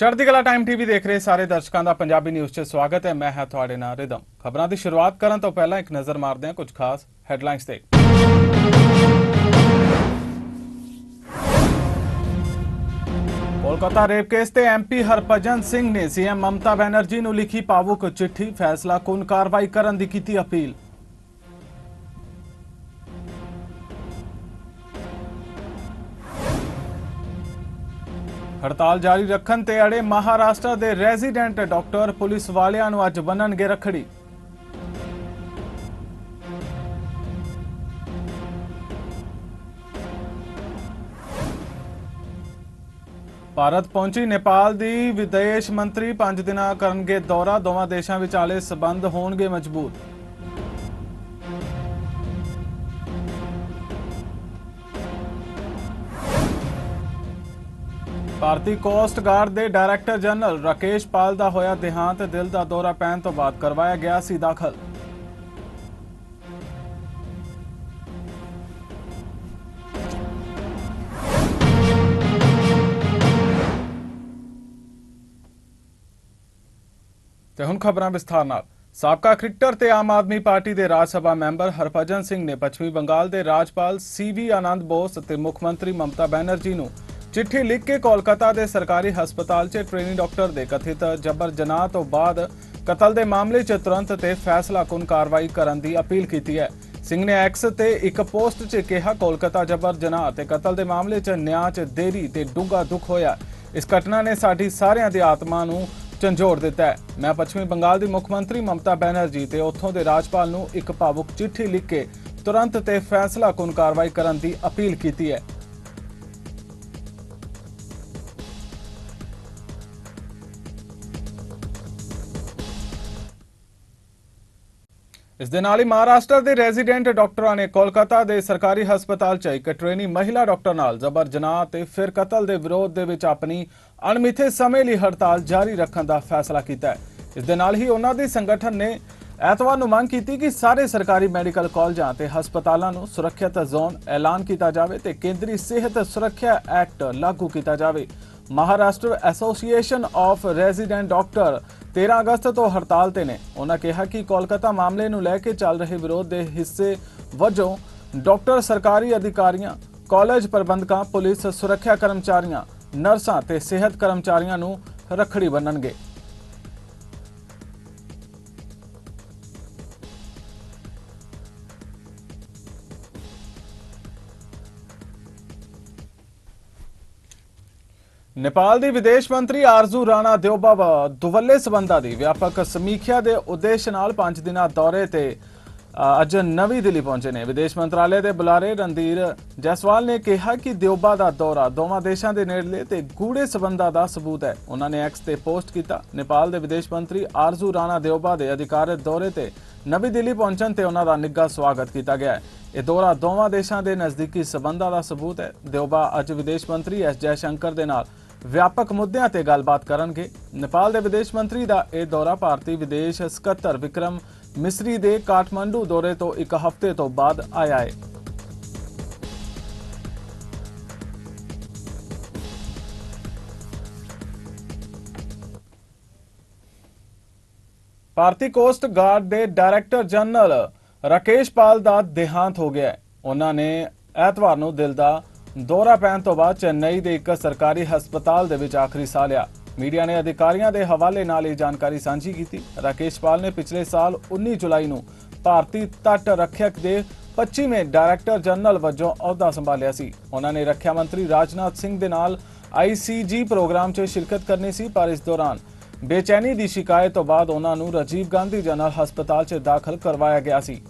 ਚੜ੍ਹਦੀ ਕਲਾ time TV ਦੇਖ ਰਹੇ ਸਾਰੇ ਦਰਸ਼ਕਾਂ ਦਾ ਪੰਜਾਬੀ ਨਿਊਜ਼ 'ਚ ਸਵਾਗਤ ਹੈ। ਮੈਂ ਹਾਂ ਤੁਹਾਡੇ ਨਾਲ ਰਿਦਮ। ਖਬਰਾਂ ਦੀ ਸ਼ੁਰੂਆਤ ਕਰਨ ਤੋਂ ਪਹਿਲਾਂ ਇੱਕ ਨਜ਼ਰ ਮਾਰਦੇ ਹਾਂ ਕੁਝ ਖਾਸ ਹੈਡਲਾਈਨਸ ਤੇ। ਕੋਲਕਾਤਾ ਰੇਪ ਕੇਸ ਤੇ ਐਮਪੀ ਹਰਭਜਨ ਸਿੰਘ ਨੇ ਸੀਐਮ ਮਮਤਾ ਬੈਨਰਜੀ ਨੂੰ ਲਿਖੀ ਭਾਵੁਕ ਚਿੱਠੀ। ਫੈਸਲਾ ਕੁਨ ਕਾਰਵਾਈ ਕਰਨ ਦੀ ਕੀਤੀ ਅਪੀਲ? ਹੜਤਾਲ ਜਾਰੀ ਰੱਖਣ ਤੇ ਅੜੇ ਮਹਾਰਾਸ਼ਟਰ ਦੇ ਰੈਜ਼ੀਡੈਂਟ ਡਾਕਟਰ ਪੁਲਿਸ ਵਾਲਿਆਂ ਨੂੰ ਅੱਜ ਬੰਨਣਗੇ ਰੱਖੜੀ। ਭਾਰਤ ਪਹੁੰਚੀ ਨੇਪਾਲ ਦੀ ਵਿਦੇਸ਼ ਮੰਤਰੀ 5 ਦਿਨਾਂ ਕਰਨਗੇ ਦੌਰਾ, ਦੋਵਾਂ ਦੇਸ਼ਾਂ ਵਿਚਾਲੇ ਸਬੰਧ ਹੋਣਗੇ ਮਜ਼ਬੂਤ। ਭਾਰਤੀ ਕੋਸਟ ਗਾਰਡ ਦੇ ਡਾਇਰੈਕਟਰ ਜਨਰਲ ਰਾਕੇਸ਼ ਪਾਲ ਦਾ ਹੋਇਆ ਦੇਹਾਂਤ, ਦਿਲ ਦਾ ਦੌਰਾ ਪੈਣ ਤੋਂ ਬਾਅਦ ਕਰਵਾਇਆ ਗਿਆ ਸੀ ਦਾਖਲ। ਤੇ ਹੁਣ ਖਬਰਾਂ ਵਿਸਥਾਰ ਨਾਲ। ਸਾਬਕਾ ਕ੍ਰਿਕਟਰ ਤੇ ਆਮ ਆਦਮੀ ਪਾਰਟੀ ਦੇ ਰਾਜ ਸਭਾ ਮੈਂਬਰ ਹਰਭਜਨ ਸਿੰਘ ਨੇ ਪੱਛਮੀ ਬੰਗਾਲ ਦੇ ਰਾਜਪਾਲ ਸੀਵੀ ਆਨੰਦ ਬੋਸ ਅਤੇ ਮੁੱਖ ਮੰਤਰੀ ਮਮਤਾ ਬੈਨਰਜੀ ਨੂੰ ਚਿੱਠੀ ਲਿਖ ਕੇ ਕੋਲਕਾਤਾ ਦੇ ਸਰਕਾਰੀ ਹਸਪਤਾਲ 'ਚ ਟ੍ਰੇਨੀ ਡਾਕਟਰ ਦੇ ਕਥਿਤ ਜਬਰ ਜਨਾਹ ਤੋਂ ਬਾਅਦ ਕਤਲ ਦੇ ਮਾਮਲੇ 'ਚ ਤੁਰੰਤ ਤੇ ਫੈਸਲਾਕੁਨ ਕਾਰਵਾਈ ਕਰਨ ਦੀ ਅਪੀਲ ਕੀਤੀ ਹੈ। ਸਿੰਘ ਨੇ ਐਕਸ ਤੇ ਇੱਕ ਪੋਸਟ 'ਚ ਕਿਹਾ, ਕੋਲਕਾਤਾ ਜਬਰ ਜਨਾਹ ਤੇ ਕਤਲ ਦੇ ਮਾਮਲੇ 'ਚ ਨਿਆਂ 'ਚ ਦੇਰੀ ਤੇ ਡੂੰਘਾ ਦੁੱਖ ਹੋਇਆ। ਇਸ ਘਟਨਾ ਨੇ ਸਾਡੀ ਸਾਰਿਆਂ ਦੀ ਆਤਮਾ ਨੂੰ ਝੰਜੋੜ ਦਿੱਤਾ ਹੈ। ਮੈਂ ਪੱਛਮੀ ਬੰਗਾਲ ਦੀ ਮੁੱਖ ਮੰਤਰੀ ਮਮਤਾ ਬੈਨਰਜੀ ਤੇ ਉੱਥੋਂ ਦੇ ਰਾਜਪਾਲ ਨੂੰ ਇੱਕ ਭਾਵੁਕ ਚਿੱਠੀ ਲਿਖ ਕੇ ਤੁਰੰਤ ਤੇ ਫੈਸਲਾਕੁਨ ਕਾਰਵਾਈ ਕਰਨ ਦੀ ਅਪੀਲ ਕੀਤੀ ਹੈ। ਇਸ ਦੇ ਨਾਲ ਹੀ ਮਹਾਰਾਸ਼ਟਰ ਦੇ ਰੈਜ਼ੀਡੈਂਟ ਡਾਕਟਰਾਂ ਨੇ ਕੋਲਕਾਤਾ ਦੇ ਸਰਕਾਰੀ ਹਸਪਤਾਲ 'ਚ ਇੱਕ ਟ੍ਰੇਨੀ ਮਹਿਲਾ ਡਾਕਟਰ ਨਾਲ ਜ਼ਬਰ ਜਨਾਹ ਤੇ ਫਿਰ ਕਤਲ ਦੇ ਵਿਰੋਧ ਦੇ ਵਿੱਚ ਆਪਣੀ ਅਣਮਿੱਥੇ ਸਮੇਂ ਲਈ ਹੜਤਾਲ ਜਾਰੀ ਰੱਖਣ ਦਾ ਫੈਸਲਾ ਕੀਤਾ ਹੈ। ਇਸ ਦੇ ਨਾਲ ਹੀ ਉਹਨਾਂ ਦੇ ਸੰਗਠਨ ਨੇ ਐਤਵਾਰ ਨੂੰ ਮੰਗ ਕੀਤੀ ਕਿ ਸਾਰੇ ਸਰਕਾਰੀ ਮੈਡੀਕਲ ਕਾਲਜਾਂ ਤੇ ਹਸਪਤਾਲਾਂ ਨੂੰ ਸੁਰੱਖਿਅਤ ਜ਼ੋਨ ਐਲਾਨ ਕੀਤਾ ਜਾਵੇ ਤੇ ਕੇਂਦਰੀ ਸਿਹਤ ਸੁਰੱਖਿਆ ਐਕਟ ਲਾਗੂ ਕੀਤਾ ਜਾਵੇ। Maharashtra association of resident doctor 13 ਅਗਸਤ ਤੋਂ ਹੜਤਾਲ ਤੇ ਨੇ। ਉਹਨਾਂ ਕਿਹਾ ਕਿ ਕੋਲਕਾਤਾ ਮਾਮਲੇ ਨੂੰ ਲੈ ਕੇ ਚੱਲ ਰਹੇ ਵਿਰੋਧ ਦੇ ਹਿੱਸੇ ਵਜੋਂ ਡਾਕਟਰ, ਸਰਕਾਰੀ ਅਧਿਕਾਰੀਆਂ, ਕਾਲਜ ਪ੍ਰਬੰਧਕਾਂ, ਪੁਲਿਸ, ਸੁਰੱਖਿਆ ਕਰਮਚਾਰੀਆਂ, ਨਰਸਾਂ ਤੇ ਸਿਹਤ ਕਰਮਚਾਰੀਆਂ ਨੂੰ ਰੱਖੜੀ ਬੰਨਣਗੇ। ਨੇਪਾਲ ਦੀ ਵਿਦੇਸ਼ ਮੰਤਰੀ ਆਰਜ਼ੂ ਰਾਣਾ ਦਿਓਬਾ ਦੁਵੱਲੇ ਸਬੰਧਾਂ ਦੀ ਵਿਆਪਕ ਸਮੀਖਿਆ ਦੇ ਉਦੇਸ਼ ਨਾਲ 5 ਦਿਨਾਂ ਦੌਰੇ ਤੇ ਅੱਜ ਨਵੀਂ ਦਿੱਲੀ ਪਹੁੰਚੇ ਨੇ। ਵਿਦੇਸ਼ ਮੰਤਰਾਲੇ ਦੇ ਬੁਲਾਰੇ ਰਣਧੀਰ ਜੈਸਵਾਲ ਨੇ ਕਿਹਾ ਕਿ ਦਿਓਬਾ ਦਾ ਦੌਰਾ ਦੋਵਾਂ ਦੇਸ਼ਾਂ ਦੇ ਨੇੜਲੇ ਤੇ ਗੂੜੇ ਸਬੰਧਾਂ ਦਾ ਸਬੂਤ ਹੈ। ਉਹਨਾਂ ਨੇ ਐਕਸ ਤੇ ਪੋਸਟ ਕੀਤਾ। ਨੇਪਾਲ ਦੇ ਵਿਦੇਸ਼ ਮੰਤਰੀ ਆਰਜ਼ੂ ਰਾਣਾ ਦਿਓਬਾ ਦੇ ਅਧਿਕਾਰਤ ਦੌਰੇ ਤੇ ਨਵੀਂ ਦਿੱਲੀ ਪਹੁੰਚਣ ਤੇ ਉਹਨਾਂ ਦਾ ਨਿੱਘਾ ਸਵਾਗਤ ਕੀਤਾ ਗਿਆ ਹੈ। ਇਹ ਦੌਰਾ ਦੋਵਾਂ ਦੇਸ਼ਾਂ ਦੇ ਨਜ਼ਦੀਕੀ ਸਬੰਧਾਂ ਦਾ ਸਬੂਤ ਹੈ। ਦਿਓਬਾ ਅੱਜ ਵਿਦੇਸ਼ ਮੰਤਰੀ ਐਸ ਜੈਸ਼ੰਕਰ ਦੇ ਨਾਲ ਵਿਆਪਕ ਮੁੱਦਿਆਂ ਤੇ ਗੱਲਬਾਤ ਕਰਨਗੇ। ਨੇਪਾਲ ਦੇ ਵਿਦੇਸ਼ ਮੰਤਰੀ ਦਾ ਇਹ ਦੌਰਾ ਭਾਰਤੀ ਵਿਦੇਸ਼ ਸਕੱਤਰ ਵਿਕਰਮ ਮਿਸਰੀ ਦੇ ਕਾਠਮੰਡੂ ਦੌਰੇ ਤੋਂ ਇੱਕ ਹਫ਼ਤੇ ਤੋਂ ਬਾਅਦ ਆਇਆ ਹੈ ਭਾਰਤੀ ਕੋਸਟ ਗਾਰਡ ਦੇ ਡਾਇਰੈਕਟਰ ਜਨਰਲ ਰਾਕੇਸ਼ ਪਾਲ ਦਾ ਦੇਹਾਂਤ ਹੋ ਗਿਆ ਉਹਨਾਂ ਨੇ ਐਤਵਾਰ ਨੂੰ ਦਿਲ ਦਾ ਦੌਰਾ ਪੈਣ ਤੋਂ ਬਾਅਦ ਚੇਨਈ ਦੇ ਇੱਕ ਸਰਕਾਰੀ ਹਸਪਤਾਲ ਦੇ ਵਿੱਚ ਆਖਰੀ ਸਾਹ ਲਿਆ। ਮੀਡੀਆ ਨੇ ਅਧਿਕਾਰੀਆਂ ਦੇ ਹਵਾਲੇ ਨਾਲ ਇਹ ਜਾਣਕਾਰੀ ਸਾਂਝੀ ਕੀਤੀ। ਰਾਕੇਸ਼ ਪਾਲ ਨੇ ਪਿਛਲੇ ਸਾਲ 19 ਜੁਲਾਈ ਨੂੰ ਭਾਰਤੀ ਤੱਟ ਰੱਖਿਅਕ ਦੇ 25ਵੇਂ ਡਾਇਰੈਕਟਰ ਜਨਰਲ ਵਜੋਂ ਅਹੁਦਾ ਸੰਭਾਲਿਆ ਸੀ। ਉਹਨਾਂ ਨੇ ਰੱਖਿਆ ਮੰਤਰੀ ਰਾਜਨਾਥ ਸਿੰਘ ਦੇ ਨਾਲ ਆਈਸੀਜੀ ਪ੍ਰੋਗਰਾਮ 'ਚ ਸ਼ਿਰਕਤ ਕਰਨੀ ਸੀ, ਪਰ ਇਸ ਦੌਰਾਨ ਬੇਚੈਨੀ ਦੀ ਸ਼ਿਕਾਇਤ ਤੋਂ ਬਾਅਦ ਉਹਨਾਂ ਨੂੰ ਰਾਜੀਵ ਗਾਂਧੀ ਜਨਰਲ ਹਸਪਤਾਲ 'ਚ ਦਾਖਲ ਕਰਵਾਇਆ ਗਿਆ ਸੀ।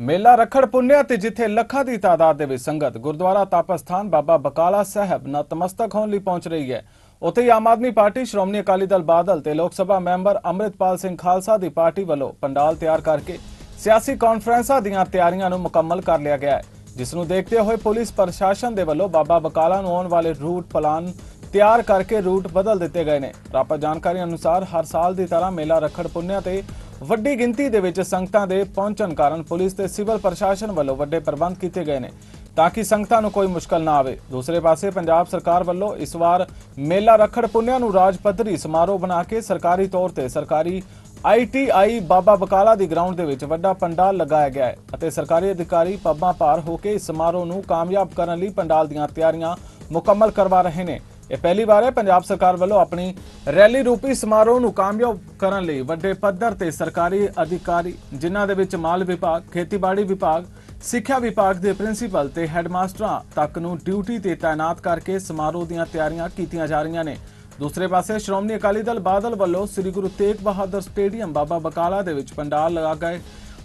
ਮੇਲਾ ਰਖੜ ਪੁੰਨਿਆ ਤੇ ਜਿੱਥੇ ਲੱਖਾਂ ਦੀ ਤਾਦਾਦ ਦੇ ਵਿੱਚ ਸੰਗਤ, ਗੁਰਦੁਆਰਾ ਤਾਪਸਥਾਨ ਬਾਬਾ ਬਕਾਲਾ ਸਾਹਿਬ ਨਤਮਸਤਕ ਹੋਣ ਲਈ ਪਹੁੰਚ ਰਹੀ ਹੈ। ਉੱਥੇ ਹੀ ਆਮ ਆਦਮੀ ਪਾਰਟੀ, ਸ਼੍ਰੋਮਣੀ ਅਕਾਲੀ ਦਲ ਬਾਦਲ ਤੇ ਲੋਕ ਸਭਾ ਮੈਂਬਰ ਅੰਮ੍ਰਿਤਪਾਲ ਸਿੰਘ ਖਾਲਸਾ ਦੀ ਪਾਰਟੀ ਵੱਲੋਂ ਪੰਡਾਲ ਤਿਆਰ ਕਰਕੇ ਸਿਆਸੀ ਕਾਨਫਰੰਸਾਂ ਦੀਆਂ ਤਿਆਰੀਆਂ ਨੂੰ ਮੁਕੰਮਲ ਕਰ ਲਿਆ ਗਿਆ ਹੈ। ਜਿਸ ਨੂੰ ਦੇਖਦੇ ਹੋਏ ਪੁਲਿਸ ਪ੍ਰਸ਼ਾਸਨ ਦੇ ਵੱਲੋਂ ਬਾਬਾ ਬਕਾਲਾ ਨੂੰ ਆਉਣ ਵਾਲੇ ਰੂਟ ਪਲਾਨ ਤਿਆਰ ਕਰਕੇ ਰੂਟ ਬਦਲ ਦਿੱਤੇ ਗਏ ਨੇ। ਪ੍ਰਾਪਤ ਜਾਣਕਾਰੀ ਅਨੁਸਾਰ ਹਰ ਸਾਲ ਦੀ ਤਰ੍ਹਾਂ ਮੇਲਾ ਰਖੜ ਪੁੰਨਿਆ ਤੇ ਵੱਡੀ ਗਿਣਤੀ ਦੇ ਵਿੱਚ ਸੰਗਤਾਂ ਦੇ ਪਹੁੰਚਣ ਕਾਰਨ ਪੁਲਿਸ ਤੇ ਸਿਵਲ ਪ੍ਰਸ਼ਾਸਨ ਵੱਲੋਂ ਵੱਡੇ ਪ੍ਰਬੰਧ ਕੀਤੇ ਗਏ ਨੇ ਤਾਂ ਕਿ ਸੰਗਤਾਂ ਨੂੰ ਕੋਈ ਮੁਸ਼ਕਲ ਨਾ ਆਵੇ। ਦੂਸਰੇ ਪਾਸੇ ਪੰਜਾਬ ਸਰਕਾਰ ਵੱਲੋਂ ਇਸ ਵਾਰ ਮੇਲਾ ਰੱਖੜ ਪੁੰਨਿਆ ਨੂੰ ਰਾਜ ਪੱਧਰੀ ਸਮਾਰੋਹ ਬਣਾ ਕੇ ਸਰਕਾਰੀ ਤੌਰ ਤੇ ਸਰਕਾਰੀ ਆਈਟੀਆਈ ਬਾਬਾ ਬਕਾਲਾ ਦੀ ਗਰਾਊਂਡ ਦੇ ਵਿੱਚ ਵੱਡਾ ਪੰਡਾਲ ਲਗਾਇਆ ਗਿਆ ਹੈ ਅਤੇ ਸਰਕਾਰੀ ਅਧਿਕਾਰੀ ਪੱਬਾਂ ਪਾਰ ਹੋ ਕੇ ਇਸ ਸਮਾਰੋਹ ਨੂੰ ਕਾਮਯਾਬ ਕਰਨ ਲਈ ਪੰਡਾਲ ਦੀਆਂ ਤਿਆਰੀਆਂ ਮੁਕੰਮਲ ਕਰਵਾ ਰਹੇ ਨੇ। ਇਹ ਪਹਿਲੀ ਵਾਰ ਹੈ, ਪੰਜਾਬ ਸਰਕਾਰ ਵੱਲੋਂ ਆਪਣੀ ਰੈਲੀ ਰੂਪੀ ਸਮਾਰੋਹ ਨੂੰ ਕਾਮਯਾਬ ਕਰਨ ਲਈ ਵੱਡੇ ਪੱਧਰ ਤੇ ਸਰਕਾਰੀ ਅਧਿਕਾਰੀ, ਜਿਨ੍ਹਾਂ ਦੇ ਵਿੱਚ ਮਾਲ ਵਿਭਾਗ, ਖੇਤੀਬਾੜੀ ਵਿਭਾਗ, ਸਿੱਖਿਆ ਵਿਭਾਗ ਦੇ ਪ੍ਰਿੰਸੀਪਲ ਤੇ ਹੈੱਡਮਾਸਟਰਾਂ ਤੱਕ ਨੂੰ ਡਿਊਟੀ ਤੇ ਤਾਇਨਾਤ ਕਰਕੇ ਸਮਾਰੋਹ ਦੀਆਂ ਤਿਆਰੀਆਂ ਕੀਤੀਆਂ ਜਾ ਰਹੀਆਂ ਨੇ। ਦੂਸਰੇ ਪਾਸੇ, ਸ਼੍ਰੋਮਣੀ ਅਕਾਲੀ ਦਲ ਬਾਦਲ ਵੱਲੋਂ ਸ੍ਰੀ ਗੁਰੂ ਤੇਗ ਬਹਾਦਰ ਸਟੇਡੀਅਮ ਬਾਬਾ ਬਕਾਲਾ ਦੇ ਵਿੱਚ ਪੰਡਾਲ ਲਗਾ ਗਏ।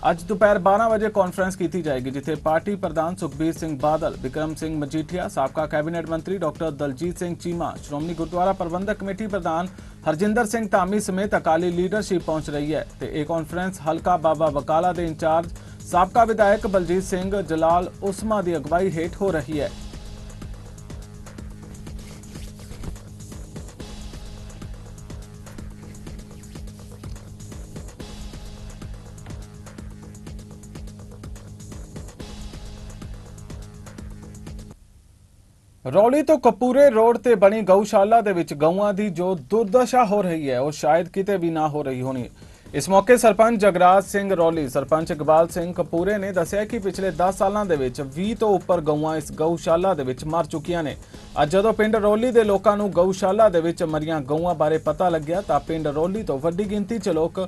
ਅੱਜ ਦੁਪਹਿਰ 12 ਵਜੇ ਕਾਨਫਰੰਸ ਕੀਤੀ ਜਾਏਗੀ, ਜਿੱਥੇ ਪਾਰਟੀ ਪ੍ਰਧਾਨ ਸੁਖਬੀਰ ਸਿੰਘ ਬਾਦਲ, ਵਿਕਰਮ ਸਿੰਘ ਮਜੀਠੀਆ, ਸਾਬਕਾ ਕੈਬਨਿਟ ਮੰਤਰੀ ਡਾਕਟਰ ਦਲਜੀਤ ਸਿੰਘ ਚੀਮਾ, ਸ਼੍ਰੋਮਣੀ ਗੁਰਦੁਆਰਾ ਪ੍ਰਬੰਧਕ ਕਮੇਟੀ ਪ੍ਰਧਾਨ ਹਰਜਿੰਦਰ ਸਿੰਘ ਧਾਮੀ ਸਮੇਤ ਅਕਾਲੀ ਲੀਡਰਸ਼ਿਪ ਪਹੁੰਚ ਰਹੀ ਹੈ ਤੇ ਇਹ ਕਾਨਫਰੰਸ ਹਲਕਾ ਬਾਬਾ ਬਕਾਲਾ ਦੇ ਇੰਚਾਰਜ, ਸਾਬਕਾ ਵਿਧਾਇਕ ਬਲਜੀਤ ਸਿੰਘ ਜਲਾਲ ਉਸਮਾ ਦੀ ਅਗਵਾਈ ਹੇਠ ਹੋ ਰਹੀ ਹੈ। ਰੌਲੀ ਤੋਂ ਕਪੂਰੇ ਰੋਡ ਤੇ ਬਣੀ ਗਊਸ਼ਾਲਾ ਦੇ ਵਿੱਚ ਗਊਆਂ ਦੀ ਜੋ ਦੁਰਦਸ਼ਾ ਹੋ ਰਹੀ ਹੈ, ਉਹ ਸ਼ਾਇਦ ਕਿਤੇ ਵੀ ਨਾ ਹੋ ਰਹੀ ਹੋਣੀ। ਇਸ ਮੌਕੇ ਸਰਪੰਚ ਜਗਰਾਜ ਸਿੰਘ ਰੌਲੀ, ਸਰਪੰਚ ਇਕਬਾਲ ਸਿੰਘ ਕਪੂਰੇ ਨੇ ਦੱਸਿਆ ਕਿ ਪਿਛਲੇ 10 ਸਾਲਾਂ ਦੇ ਵਿੱਚ 20 ਤੋਂ ਉੱਪਰ ਗਊਆਂ ਇਸ ਗਊਸ਼ਾਲਾ ਦੇ ਵਿੱਚ ਮਰ ਚੁੱਕੀਆਂ ਨੇ। ਅੱਜ ਜਦੋਂ ਪਿੰਡ ਰੌਲੀ ਦੇ ਲੋਕਾਂ ਨੂੰ ਗਊਸ਼ਾਲਾ ਦੇ ਵਿੱਚ ਮਰੀਆਂ ਗਊਆਂ ਬਾਰੇ ਪਤਾ ਲੱਗਿਆ, ਤਾਂ ਪਿੰਡ ਰੌਲੀ ਤੋਂ ਵੱਡੀ ਗਿਣਤੀ 'ਚ ਲੋਕ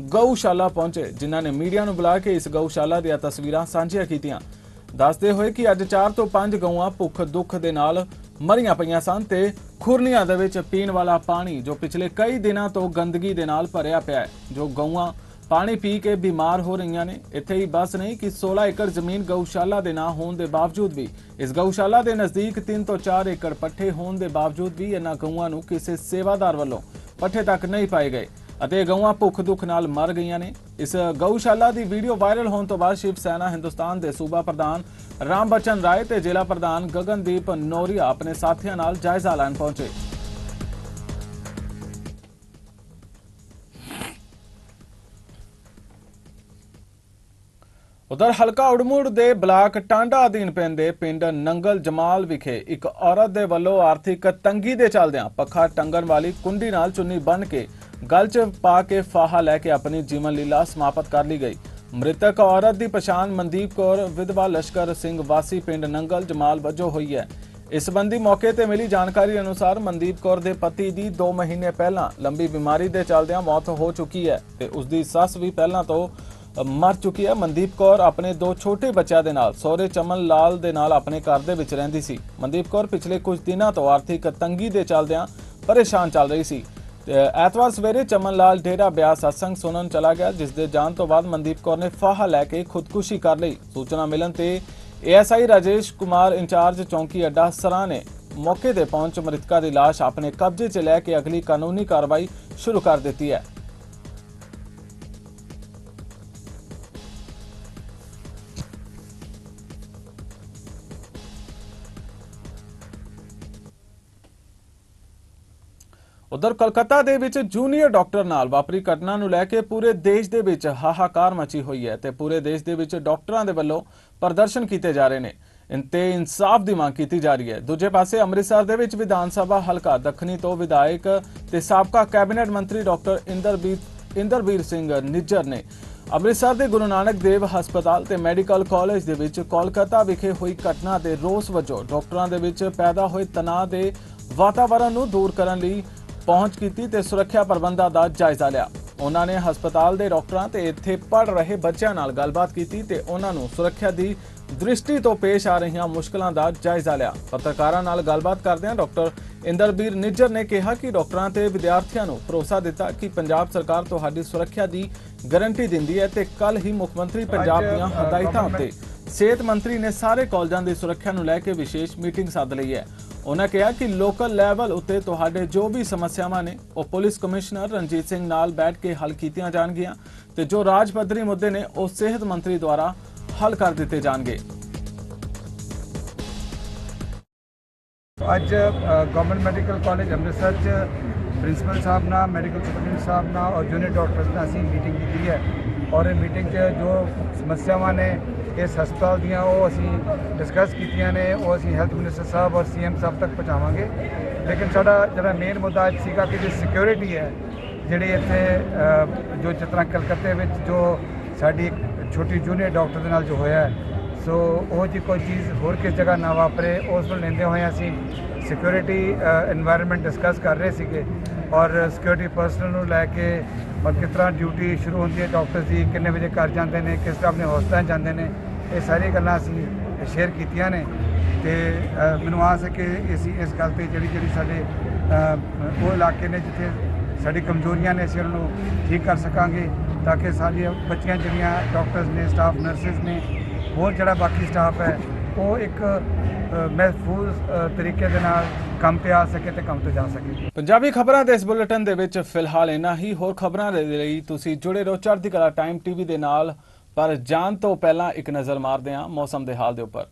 ਗਊਸ਼ਾਲਾ ਪਹੁੰਚੇ, ਜਿਨ੍ਹਾਂ ਨੇ ਮੀਡੀਆ ਨੂੰ ਬੁਲਾ ਕੇ ਇਸ ਗਊਸ਼ਾਲਾ ਦੀਆਂ ਤਸਵੀਰਾਂ ਸਾਂਝੀਆਂ ਕੀਤੀਆਂ। ਦੱਸਦੇ ਹੋਏ ਕਿ ਅੱਜ 4 ਤੋਂ 5 ਗਊਆਂ ਭੁੱਖ ਦੁੱਖ ਦੇ ਨਾਲ ਮਰੀਆਂ ਪਈਆਂ ਸਨ ਤੇ ਖੁਰਨੀਆਂ ਦੇ ਵਿੱਚ ਪੀਣ ਵਾਲਾ ਪਾਣੀ ਜੋ ਪਿਛਲੇ ਕਈ ਦਿਨਾਂ ਤੋਂ ਗੰਦਗੀ ਦੇ ਨਾਲ ਭਰਿਆ ਪਿਆ ਹੈ, ਜੋ ਗਊਆਂ ਪਾਣੀ ਪੀ ਕੇ ਬਿਮਾਰ ਹੋ ਰਹੀਆਂ ਨੇ। ਇੱਥੇ ਹੀ ਬਸ ਨਹੀਂ, ਕਿ 16 ਏਕੜ ਜ਼ਮੀਨ ਗਊਸ਼ਾਲਾ ਦੇ ਨਾ ਹੋਣ ਦੇ ਬਾਵਜੂਦ ਵੀ। ਇਸ ਗਊਸ਼ਾਲਾ ਦੇ ਨਜ਼ਦੀਕ 3 ਤੋਂ 4 ਏਕੜ ਪੱਠੇ ਹੋਣ ਦੇ ਬਾਵਜੂਦ ਵੀ ਇਹਨਾਂ ਗਊਆਂ ਨੂੰ ਕਿਸੇ ਸੇਵਾਦਾਰ ਵੱਲੋਂ ਪੱਠੇ ਤੱਕ ਨਹੀਂ ਪਾਏ ਗਏ। ਅਤੇ ਗਊਆਂ ਭੁੱਖ ਦੁੱਖ ਨਾਲ ਮਰ ਗਈਆਂ ਨੇ। ਇਸ ਗਊਸ਼ਾਲਾ ਦੀ ਵੀਡੀਓ ਵਾਇਰਲ ਹੋਣ ਤੋਂ ਬਾਅਦ ਸ਼ਿਵ ਸੈਨਾ ਹਿੰਦੁਸਤਾਨ ਦੇ ਸੂਬਾ ਪ੍ਰਧਾਨ ਰਾਮ ਬਚਨ ਰਾਏ ਤੇ ਜ਼ਿਲ੍ਹਾ ਪ੍ਰਧਾਨ ਗਗਨਦੀਪ ਨੋਰੀਆ ਆਪਣੇ ਸਾਥੀਆਂ ਨਾਲ ਜਾਇਜ਼ਾ ਲੈਣ ਪਹੁੰਚੇ। ਉਧਰ ਹਲਕਾ ਉੜਮੁੜ ਦੇ ਬਲਾਕ ਟਾਂਡਾ ਅਧੀਨ ਪੈਂਦੇ ਪਿੰਡ ਨੰਗਲ ਜਮਾਲ ਵਿਖੇ ਇੱਕ ਔਰਤ ਦੇ ਵੱਲੋਂ ਆਰਥਿਕ ਤੰਗੀ ਦੇ ਚੱਲਦਿਆਂ ਪੱਖਾ ਟੰਗਣ ਵਾਲੀ ਕੁੰਡੀ ਨਾਲ ਚੁੰਨੀ ਬੰਨ ਕੇ ਗਲ 'ਚ ਪਾ ਕੇ ਫਾਹਾ ਲੈ ਕੇ ਆਪਣੀ ਜੀਵਨ ਲੀਲਾ ਸਮਾਪਤ ਕਰ ਲਈ ਗਈ। ਮ੍ਰਿਤਕ ਔਰਤ ਦੀ ਪਛਾਣ ਮਨਦੀਪ ਕੌਰ, ਵਿਧਵਾ ਲਸ਼ਕਰ ਸਿੰਘ ਵਾਸੀ ਪਿੰਡ ਨੰਗਲ ਜਮਾਲ ਵਜੋਂ ਹੋਈ ਹੈ। ਇਸ ਸੰਬੰਧੀ ਮੌਕੇ ਤੇ ਮਿਲੀ ਜਾਣਕਾਰੀ ਅਨੁਸਾਰ ਮਨਦੀਪ ਕੌਰ ਦੇ ਪਤੀ ਦੀ 2 ਮਹੀਨੇ ਪਹਿਲਾਂ ਲੰਬੀ ਬਿਮਾਰੀ ਦੇ ਚੱਲਦਿਆਂ ਮੌਤ ਹੋ ਚੁੱਕੀ ਹੈ ਤੇ ਉਸ ਦੀ ਸੱਸ ਵੀ ਪਹਿਲਾਂ ਤੋਂ ਮਰ ਚੁੱਕੀ ਹੈ। ਮਨਦੀਪ ਕੌਰ ਆਪਣੇ ਦੋ ਛੋਟੇ ਬੱਚਿਆਂ ਦੇ ਨਾਲ, ਸਹੁਰੇ ਚਮਨ ਲਾਲ ਦੇ ਨਾਲ ਆਪਣੇ ਘਰ ਦੇ ਵਿੱਚ ਰਹਿੰਦੀ ਸੀ। ਮਨਦੀਪ ਕੌਰ ਪਿਛਲੇ ਕੁਝ ਦਿਨਾਂ ਤੋਂ ਆਰਥਿਕ ਤੰਗੀ ਦੇ ਚੱਲਦਿਆਂ ਪਰੇਸ਼ਾਨ ਚੱਲ ਰਹੀ ਸੀ। ਐਤਵਾਰ ਸਵੇਰੇ ਚਮਨ ਲਾਲ ਡੇਰਾ ਬਿਆਸ ਸਤਸੰਗ ਸੁਣਨ ਚਲਾ ਗਿਆ, ਜਿਸ ਦੇ ਜਾਣ ਤੋਂ ਬਾਅਦ ਮਨਦੀਪ ਕੌਰ ਨੇ ਫਾਹਾ ਲੈ ਕੇ ਖੁਦਕੁਸ਼ੀ ਕਰ ਲਈ। ਸੂਚਨਾ ਮਿਲਣ ਤੇ ਏਐਸਆਈ ਰਾਜੇਸ਼ ਕੁਮਾਰ ਇੰਚਾਰਜ ਚੌਂਕੀ ਅੱਡਾ ਸਰਾਂ ਨੇ ਮੌਕੇ ਤੇ ਪਹੁੰਚ ਮ੍ਰਿਤਕਾ ਦੀ ਲਾਸ਼ ਆਪਣੇ ਕਬਜ਼ੇ 'ਚ ਲੈ ਕੇ ਅਗਲੀ ਕਾਨੂੰਨੀ ਕਾਰਵਾਈ ਸ਼ੁਰੂ ਕਰ ਦਿੱਤੀ ਹੈ। ਉਧਰ ਕਲਕੱਤਾ ਦੇ ਵਿੱਚ ਜੂਨੀਅਰ ਡਾਕਟਰ ਨਾਲ ਵਾਪਰੀ ਘਟਨਾ ਨੂੰ ਲੈ ਕੇ ਪੂਰੇ ਦੇਸ਼ ਦੇ ਵਿੱਚ ਹਾਹਾਕਾਰ ਮਚੀ ਹੋਈ ਹੈ ਤੇ ਪੂਰੇ ਦੇਸ਼ ਦੇ ਵਿੱਚ ਡਾਕਟਰਾਂ ਦੇ ਵੱਲੋਂ ਪ੍ਰਦਰਸ਼ਨ ਕੀਤੇ ਜਾ ਰਹੇ ਨੇ। ਇੰਤੇ ਇਨਸਾਫ ਦੀ ਮੰਗ ਕੀਤੀ ਜਾ ਰਹੀ ਹੈ। ਦੂਜੇ ਪਾਸੇ ਅੰਮ੍ਰਿਤਸਰ ਦੇ ਵਿੱਚ ਵਿਧਾਨ ਸਭਾ ਹਲਕਾ ਦੱਖਣੀ ਤੋਂ ਵਿਧਾਇਕ ਤੇ ਸਾਬਕਾ ਕੈਬਨਿਟ ਮੰਤਰੀ ਡਾਕਟਰ ਇੰਦਰਬੀਰ ਇੰਦਰਬੀਰ ਸਿੰਘ ਨਿੱਜਰ ਨੇ ਅੰਮ੍ਰਿਤਸਰ ਦੇ ਗੁਰੂ ਨਾਨਕ ਦੇਵ ਹਸਪਤਾਲ ਤੇ ਮੈਡੀਕਲ ਕਾਲਜ ਦੇ ਵਿੱਚ ਕੋਲਕਾਤਾ ਵਿਖੇ ਹੋਈ ਘਟਨਾ ਦੇ ਰੋਸ ਵਜੋਂ ਡਾਕਟਰਾਂ ਦੇ ਵਿੱਚ ਪੈਦਾ ਹੋਏ ਤਣਾਅ ਦੇ ਵਾਤਾਵਰਣ ਨੂੰ ਦੂਰ ਕਰਨ ਲਈ ਪਹੁੰਚ ਕੀਤੀ ਤੇ ਸੁਰੱਖਿਆ ਪ੍ਰਬੰਧਾਂ ਦਾ ਜਾਇਜ਼ਾ ਲਿਆ। ਉਹਨਾਂ ਨੇ ਹਸਪਤਾਲ ਦੇ ਡਾਕਟਰਾਂ ਤੇ ਇੱਥੇ ਪੜ ਰਹੇ ਬੱਚਿਆਂ ਨਾਲ ਗੱਲਬਾਤ ਕੀਤੀ ਤੇ ਉਹਨਾਂ ਨੂੰ ਸੁਰੱਖਿਆ ਦੀ ਦ੍ਰਿਸ਼ਟੀ ਤੋਂ ਪੇਸ਼ ਆ ਰਹੀਆਂ ਮੁਸ਼ਕਲਾਂ ਦਾ ਜਾਇਜ਼ਾ ਲਿਆ। ਪੱਤਰਕਾਰਾਂ ਨਾਲ ਗੱਲਬਾਤ ਕਰਦਿਆਂ ਡਾਕਟਰ ਇੰਦਰਬੀਰ ਨਿੱਜਰ ਨੇ ਕਿਹਾ ਕਿ ਡਾਕਟਰਾਂ ਤੇ ਵਿਦਿਆਰਥੀਆਂ ਨੂੰ ਭਰੋਸਾ ਦਿੱਤਾ ਕਿ ਪੰਜਾਬ ਸਰਕਾਰ ਤੁਹਾਡੀ ਸੁਰੱਖਿਆ ਦੀ ਗਾਰੰਟੀ ਦਿੰਦੀ ਹੈ ਤੇ ਕੱਲ ਹੀ ਮੁੱਖ ਮੰਤਰੀ ਪੰਜਾਬ ਦੀਆਂ ਹਦਾਇਤਾਂ ਉੱਤੇ ਸਿਹਤ ਮੰਤਰੀ ਨੇ ਸਾਰੇ ਕਾਲਜਾਂ ਦੀ ਸੁਰੱਖਿਆ ਨੂੰ ਲੈ ਕੇ ਵਿਸ਼ੇਸ਼ ਮੀਟਿੰਗ ਸੱਦ ਲਈ ਹੈ। ਉਹਨਾਂ ਕਿਹਾ ਕਿ ਲੋਕਲ ਲੈਵਲ ਉੱਤੇ ਤੁਹਾਡੇ ਜੋ ਵੀ ਸਮੱਸਿਆਵਾਂ ਨੇ, ਉਹ ਪੁਲਿਸ ਕਮਿਸ਼ਨਰ ਰਣਜੀਤ ਸਿੰਘ ਨਾਲ ਬੈਠ ਕੇ ਹੱਲ ਕੀਤੀਆਂ ਜਾਣਗੀਆਂ ਤੇ ਜੋ ਰਾਜ ਪੱਧਰੀ ਮੁੱਦੇ ਨੇ, ਉਹ ਸਿਹਤ ਮੰਤਰੀ ਦੁਆਰਾ ਹੱਲ ਕਰ ਦਿੱਤੇ ਜਾਣਗੇ। ਅੱਜ ਗਵਰਨਮੈਂਟ ਮੈਡੀਕਲ ਕਾਲਜ ਅੰਮ੍ਰਿਤਸਰ 'ਚ ਪ੍ਰਿੰਸੀਪਲ ਸਾਹਿਬ ਨਾਲ ਮੈਡੀਕਲ ਸੁਪਰਡੈਂਟ ਸਾਹਿਬ ਨਾਲ ਔਰ ਜੂਨੀਅਰ ਡਾਕਟਰਸ ਨਾਲ ਅਸੀਂ ਮੀਟਿੰਗ ਕੀਤੀ ਹੈ। ਔਰ ਇਹ ਮੀਟਿੰਗ 'ਚ ਜੋ ਸਮੱਸਿਆਵਾਂ ਨੇ ਇਸ ਹਸਪਤਾਲ ਦੀਆਂ ਉਹ ਅਸੀਂ ਡਿਸਕਸ ਕੀਤੀਆਂ ਨੇ, ਉਹ ਅਸੀਂ ਹੈਲਥ ਮਿਨਿਸਟਰ ਸਾਹਿਬ ਔਰ ਸੀਐਮ ਸਾਹਿਬ ਤੱਕ ਪਹੁੰਚਾਵਾਂਗੇ। ਲੇਕਿਨ ਸਾਡਾ ਜਿਹੜਾ ਮੇਨ ਮੁੱਦਾ ਅੱਜ ਸੀਗਾ ਕਿ ਜੇ ਸਿਕਿਉਰਿਟੀ ਹੈ, ਜਿਹੜੀ ਇੱਥੇ ਜੋ ਜਿਤਨਾ ਕਲਕੱਤੇ ਵਿੱਚ ਜੋ ਸਾਡੀ ਛੋਟੀ ਜੂਨੀਅਰ ਡਾਕਟਰ ਦੇ ਨਾਲ ਜੋ ਹੋਇਆ ਸੋ ਉਹ ਜੀ ਕੋਈ ਚੀਜ਼ ਹੋਰ ਕਿਸ ਜਗ੍ਹਾ ਨਾ ਵਾਪਰੇ, ਉਸ ਨੂੰ ਲੈਂਦੇ ਹੋਏ ਅਸੀਂ ਸਿਕਿਉਰਿਟੀ এনवायरमेंट ਡਿਸਕਸ ਕਰ ਰਹੇ ਸੀਗੇ ਔਰ ਸਿਕਿਉਰਿਟੀ ਪਰਸਨਲ ਨੂੰ ਲੈ ਕੇ ਔਰ ਕਿਸ ਤਰ੍ਹਾਂ ਡਿਊਟੀ ਸ਼ੁਰੂ ਹੁੰਦੀ ਹੈ ਡਾਕਟਰ ਜੀ ਕਿੰਨੇ ਵਜੇ ਘਰ ਜਾਂਦੇ ਨੇ, ਕਿਸ ਤਰ੍ਹਾਂ ਆਪਣੇ ਹਸਪਤਾਲ ਜਾਂਦੇ ਨੇ ਇਹ ਸਾਰੀਆਂ ਗੱਲਾਂ ਅਸੀਂ ਸ਼ੇਅਰ ਕੀਤੀਆਂ ਨੇ ਤੇ ਮੈਨੂੰ ਆਸ ਹੈ ਕਿ ਅਸੀਂ ਇਸ ਗੱਲ ਤੇ ਜਿਹੜੀ ਜਿਹੜੀ ਸਾਡੇ ਉਹ ਇਲਾਕੇ ਨੇ ਜਿੱਥੇ ਸਾਡੀ ਕਮਜ਼ੋਰੀਆਂ ਨੇ, ਅਸੀਂ ਉਹਨਾਂ ਨੂੰ ਠੀਕ ਕਰ ਸਕਾਂਗੇ ਤਾਂ ਕਿ ਸਾਡੀਆਂ ਬੱਚੀਆਂ ਜਿਹੜੀਆਂ ਡਾਕਟਰਸ ਨੇ ਸਟਾਫ ਨਰਸਿਸ ਨੇ, ਹੋਰ ਜਿਹੜਾ ਬਾਕੀ ਸਟਾਫ ਹੈ, ਉਹ ਇੱਕ ਮਹਿਫੂਜ਼ ਤਰੀਕੇ ਦੇ ਨਾਲ ਕੰਮ ਤੇ ਆ ਸਕੇ ਤੇ ਕੰਮ ਤੇ ਜਾ ਸਕੇ। ਪੰਜਾਬੀ ਖਬਰਾਂ ਦੇ ਇਸ ਬੁਲੇਟਿਨ ਦੇ ਵਿੱਚ ਫਿਲਹਾਲ ਇੰਨਾ ਹੀ। ਹੋਰ ਖਬਰਾਂ ਦੇ ਲਈ ਤੁਸੀਂ ਜੁੜੇ ਰਹੋ ਚੜ੍ਹਦੀ ਕਲਾ ਟਾਈਮ ਟੀਵੀ ਦੇ ਨਾਲ। ਪਰ ਜਾਣ ਤੋਂ ਪਹਿਲਾਂ ਇੱਕ ਨਜ਼ਰ ਮਾਰਦੇ ਹਾਂ ਮੌਸਮ ਦੇ ਹਾਲ ਦੇ ਉੱਪਰ।